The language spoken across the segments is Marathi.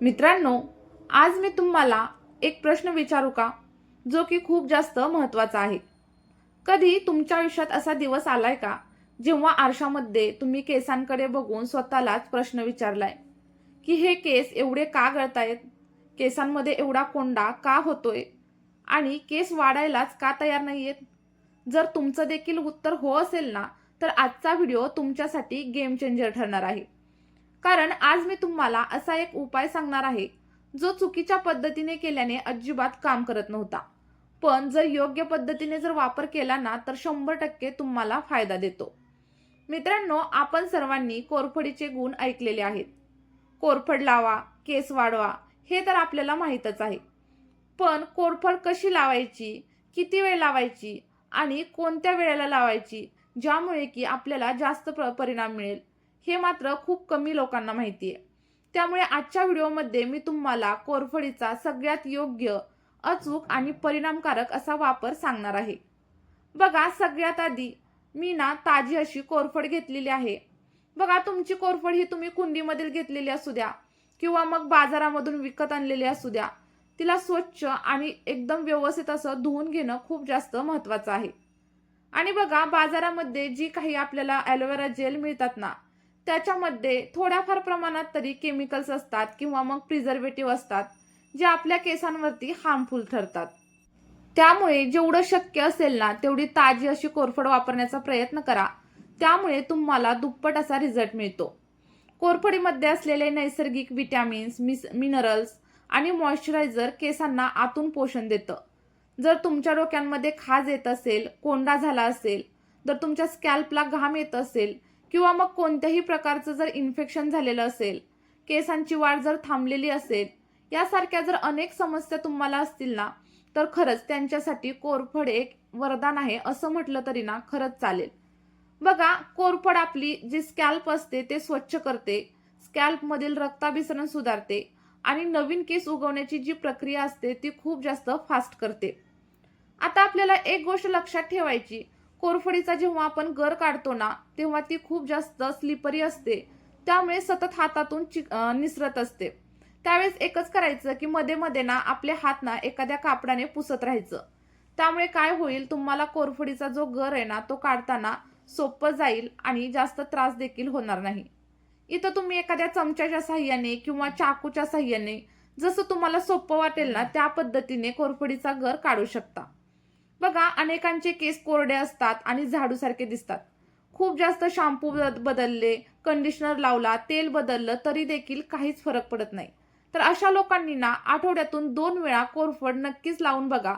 मित्रांनो आज मी तुम्हाला एक प्रश्न विचारू का जो की खूप जास्त महत्त्वाचा आहे. कधी तुमच्या आयुष्यात असा दिवस आलाय का जेव्हा आरशामध्ये तुम्ही केसांकडे बघून स्वतःलाच प्रश्न विचारलाय की हे केस एवढे का गळतायत केसांमध्ये एवढा कोंडा का होतोय आणि केस वाढायलाच का तयार नाहीयेत? जर तुमचं देखील उत्तर हो असेल ना तर आजचा व्हिडिओ तुमच्यासाठी गेम चेंजर ठरणार आहे. कारण आज मी तुम्हाला असा एक उपाय सांगणार आहे जो चुकीच्या पद्धतीने केल्याने अजिबात काम करत नव्हता. पण जर योग्य पद्धतीने जर वापर केला ना तर शंभर टक्के तुम्हाला फायदा देतो. मित्रांनो आपण सर्वांनी कोरफडीचे गुण ऐकलेले आहेत. कोरफड लावा केस वाढवा हे तर आपल्याला माहीतच आहे. पण कोरफड कशी लावायची किती वेळ लावायची आणि कोणत्या वेळेला लावायची ज्यामुळे की आपल्याला जास्त प्र- परिणाम मिळेल? हे मात्र खूप कमी लोकांना माहिती आहे त्यामुळे आजच्या व्हिडिओमध्ये मी तुम्हाला कोरफडीचा सगळ्यात योग्य अचूक आणि परिणामकारक असा वापर सांगणार आहे. बघा सगळ्यात आधी मी ना ताजी अशी कोरफड घेतलेली आहे. बघा तुमची कोरफड ही तुम्ही कुंडीमधील घेतलेली असू द्या किंवा मग बाजारामधून विकत आणलेली असू द्या. तिला स्वच्छ आणि एकदम व्यवस्थित असं धुवून घेणं खूप जास्त महत्वाचं आहे. आणि बघा बाजारामध्ये जी काही आपल्याला ॲलोवेरा जेल मिळतात ना त्याच्यामध्ये थोड्याफार प्रमाणात तरी केमिकल्स असतात किंवा मग प्रिझर्वेटिव्ह असतात जे आपल्या केसांवरती हार्मफुल ठरतात. त्यामुळे जेवढं शक्य असेल ना तेवढी ताजी अशी कोरफड वापरण्याचा प्रयत्न करा. त्यामुळे तुम्हाला दुप्पट असा रिझल्ट मिळतो. कोरफडीमध्ये असलेले नैसर्गिक विटॅमिन्स मिस मिनरल्स आणि मॉइश्चरायझर केसांना आतून पोषण देतं. जर तुमच्या डोक्यांमध्ये खाज येत असेल कोंडा झाला असेल जर तुमच्या स्कॅल्पला घाम येत असेल किंवा मग कोणत्याही प्रकारचं जर इन्फेक्शन झालेलं असेल केसांची वाढ जर थांबलेली असेल यासारख्या जर अनेक समस्या तुम्हाला असतील ना तर खरंच त्यांच्यासाठी कोरफड एक वरदान आहे असं म्हटलं तरी ना खरंच चालेल. बघा कोरफड आपली जी स्कॅल्प असते ते स्वच्छ करते स्कॅल्पमधील रक्ताभिसरण सुधारते आणि नवीन केस उगवण्याची जी प्रक्रिया असते ती खूप जास्त फास्ट करते. आता आपल्याला एक गोष्ट लक्षात ठेवायची कोरफडीचा जेव्हा आपण गर काढतो ना तेव्हा ती खूप जास्त स्लिपरी असते. त्यामुळे सतत हातातून निसरत असते. त्यावेळेस एकच करायचं की मध्ये मध्ये ना आपले हात ना एखाद्या कापडाने पुसत राहायचं. त्यामुळे काय होईल तुम्हाला कोरफडीचा जो गर आहे ना तो काढताना सोपं जाईल आणि जास्त त्रास देखील होणार नाही. इथं तुम्ही एखाद्या चमच्याच्या साह्याने किंवा चाकूच्या साह्याने जसं तुम्हाला सोपं वाटेल ना त्या पद्धतीने कोरफडीचा गर काढू शकता. बघा अनेकांचे केस कोरडे असतात आणि झाडूसारखे दिसतात. खूप जास्त शॅम्पू बदलले कंडिशनर लावला तेल बदललं तरी देखील काहीच फरक पडत नाही. तर अशा लोकांनी ना आठवड्यातून दोन वेळा कोरफड नक्कीच लावून बघा.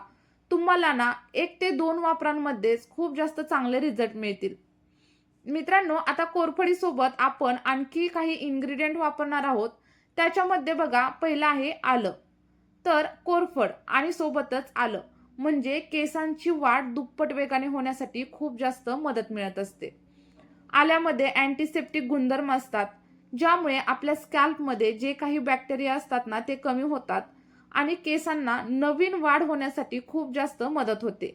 तुम्हाला ना एक ते दोन वापरांमध्येच खूप जास्त चांगले रिझल्ट मिळतील. मित्रांनो आता कोरफडीसोबत आपण आणखी काही इन्ग्रेडियंट वापरणार आहोत. त्याच्यामध्ये बघा पहिलं आहे आलं. तर कोरफड आणि सोबतच आलं. म्हणजे केसांची वाढ दुप्पट वेगाने होण्यासाठी खूप जास्त मदत मिळत असते. आल्यामध्ये अँटीसेप्टिक गुणधर्म असतात ज्यामुळे आपल्या स्कॅल्पमध्ये जे काही बॅक्टेरिया असतात ना ते कमी होतात आणि केसांना नवीन वाढ होण्यासाठी खूप जास्त मदत होते.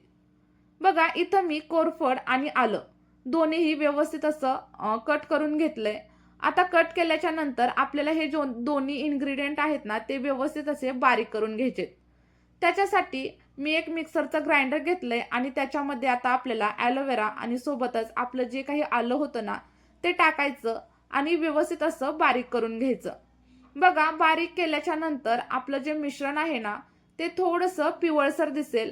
बघा इथं मी कोरफड आणि आलं दोन्हीही व्यवस्थित असं कट करून घेतलंय. आता कट केल्याच्यानंतर आपल्याला हे जो दोन्ही इन्ग्रेडियंट आहेत ना ते व्यवस्थित असे बारीक करून घ्यायचे त्याच्यासाठी मी एक मिक्सरचं ग्राइंडर घेतलंय आणि त्याच्यामध्ये आता आपल्याला ॲलोवेरा आणि सोबतच आपलं जे काही आलं होतं ना ते टाकायचं आणि व्यवस्थित असं बारीक करून घ्यायचं. बघा बारीक केल्याच्यानंतर आपलं जे मिश्रण आहे ना ते थोडंसं पिवळसर दिसेल.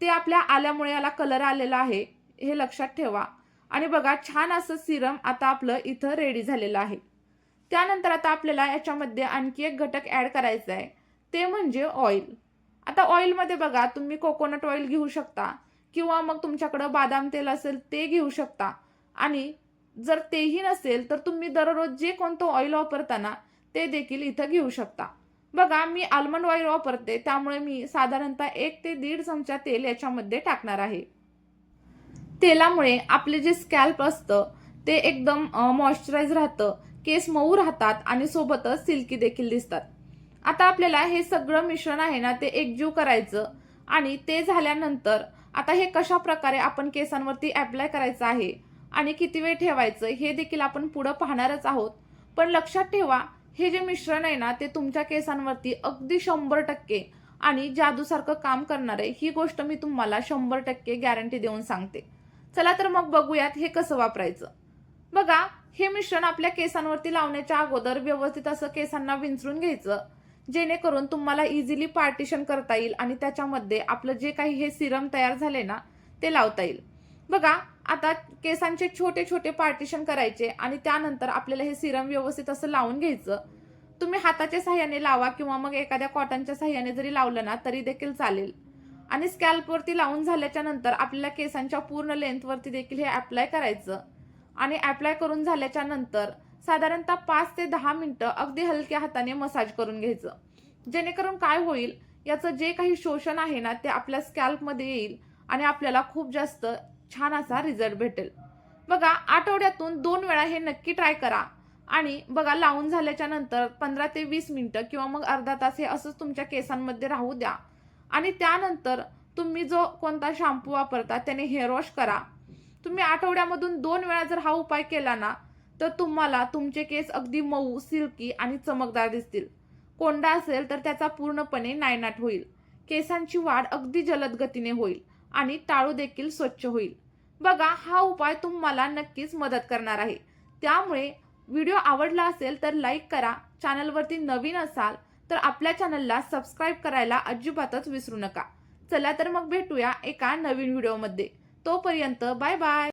ते आपल्या आल्यामुळे याला कलर आलेला आहे हे लक्षात ठेवा. आणि बघा छान असं सिरम आता आपलं इथं रेडी झालेलं आहे. त्यानंतर आता आपल्याला याच्यामध्ये आणखी एक घटक ॲड करायचा आहे ते म्हणजे ऑइल आता ऑइलमध्ये बघा तुम्ही कोकोनट ऑइल घेऊ शकता किंवा मग तुमच्याकडं बादाम तेल असेल ते घेऊ शकता. आणि जर तेही नसेल तर तुम्ही दररोज जे कोणतं ऑइल वापरताना ते देखील इथं घेऊ शकता. बघा मी आल्मंड ऑइल वापरते त्यामुळे मी साधारणतः एक ते दीड चमचा तेल याच्यामध्ये टाकणार आहे. तेलामुळे आपले जे स्कॅल्प असतं ते एकदम मॉइश्चराईज राहतं केस मऊ राहतात आणि सोबतच सिल्की देखील दिसतात. आता आपल्याला हे सगळं मिश्रण आहे ना ते एकजीव करायचं. आणि ते झाल्यानंतर आता हे कशा प्रकारे आपण केसांवरती अप्लाय करायचं आहे आणि किती वेळ ठेवायचं हे देखील आपण पुढं पाहणारच आहोत. पण लक्षात ठेवा हे जे मिश्रण आहे ना ते तुमच्या केसांवरती अगदी शंभर टक्के आणि जादूसारखं काम करणार आहे. ही गोष्ट मी तुम्हाला शंभर टक्के गॅरंटी देऊन सांगते. चला तर मग बघूयात हे कसं वापरायचं. बघा हे मिश्रण आपल्या केसांवरती लावण्याच्या अगोदर व्यवस्थित असं केसांना विंचरून घ्यायचं. जेणेकरून तुम्हाला इझिली पार्टिशन करता येईल आणि त्याच्यामध्ये आपलं जे काही हे सिरम तयार झाले ना ते लावता येईल. बघा आता केसांचे छोटे छोटे पार्टिशन करायचे आणि त्यानंतर आपल्याला हे सिरम व्यवस्थित असं लावून घ्यायचं. तुम्ही हाताच्या साह्याने लावा किंवा मग एखाद्या कॉटनच्या साह्याने जरी लावलं ना तरी देखील चालेल. आणि स्कॅल्पवरती लावून झाल्याच्यानंतर आपल्याला केसांच्या पूर्ण लेंथवरती देखील हे अप्लाय करायचं. आणि अप्लाय करून झाल्याच्यानंतर साधारणतः पाच ते दहा मिनटं अगदी हलक्या हाताने मसाज करून घ्यायचं. जेणेकरून काय होईल याचं जे काही शोषण आहे ना ते आपल्या स्कॅल्पमध्ये येईल आणि आपल्याला खूप जास्त छान असा रिझल्ट भेटेल. बघा आठवड्यातून दोन वेळा हे नक्की ट्राय करा. आणि बघा लावून झाल्याच्यानंतर पंधरा ते वीस मिनटं किंवा मग अर्धा तास हे असंच तुमच्या केसांमध्ये राहू द्या. आणि त्यानंतर तुम्ही जो कोणता शॅम्पू वापरता त्याने हेअर वॉश करा. तुम्ही आठवड्यामधून दोन वेळा जर हा उपाय केला ना तर तुम्हाला तुमचे केस अगदी मऊ सिल्की आणि चमकदार दिसतील. कोंडा असेल तर त्याचा पूर्णपणे नायनाट होईल. केसांची वाढ अगदी जलद गतीने होईल आणि टाळू देखील स्वच्छ होईल. बघा हा उपाय तुम्हाला नक्कीच मदत करणार आहे. त्यामुळे व्हिडिओ आवडला असेल तर लाईक करा चॅनलवरती नवीन असाल तर आपल्या चॅनलला सबस्क्राईब करायला अजिबातच विसरू नका. चला तर मग भेटूया एका नवीन व्हिडिओमध्ये. तोपर्यंत बाय बाय.